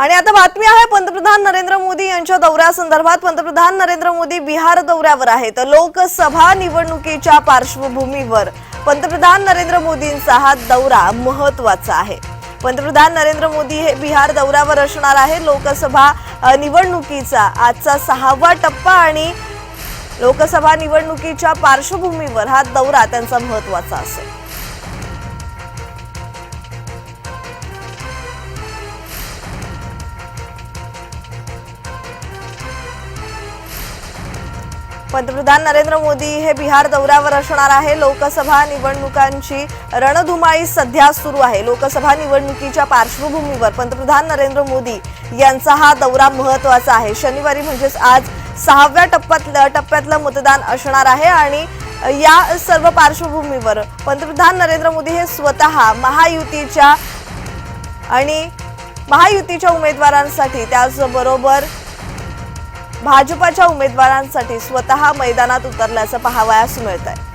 आणि आता बातमी आहे पंतप्रधान नरेंद्र मोदी यांच्या दौऱ्यासंदर्भात. पंतप्रधान नरेंद्र मोदी बिहार दौऱ्यावर आहेत. लोकसभा निवडणुकीच्या पार्श्वभूमीवर पंतप्रधान नरेंद्र मोदींचा हा दौरा महत्त्वाचा आहे. पंतप्रधान नरेंद्र मोदी हे बिहार दौऱ्यावर असणार आहे. लोकसभा निवडणुकीचा आजचा सहावा टप्पा आणि लोकसभा निवडणुकीच्या पार्श्वभूमीवर हा दौरा त्यांचा महत्त्वाचा असेल. पंतप्रधान नरेंद्र मोदी हे बिहार दौऱ्यावर असणार आहे. लोकसभा निवडणुकांची रणधुमाळी सध्या सुरू आहे. लोकसभा निवडणुकीच्या पार्श्वभूमीवर पंतप्रधान नरेंद्र मोदी यांचा हा दौरा महत्त्वाचा आहे. शनिवारी म्हणजेच आज सहाव्या टप्प्यातलं टप्प्यातलं मतदान असणार आहे आणि या सर्व पार्श्वभूमीवर पंतप्रधान नरेंद्र मोदी हे स्वतः महायुतीच्या आणि महायुतीच्या उमेदवारांसाठी त्याचबरोबर भाजपाच्या उमेदवारांसाठी स्वतः मैदानात उतरल्याचं पाहावयास मिळत आहे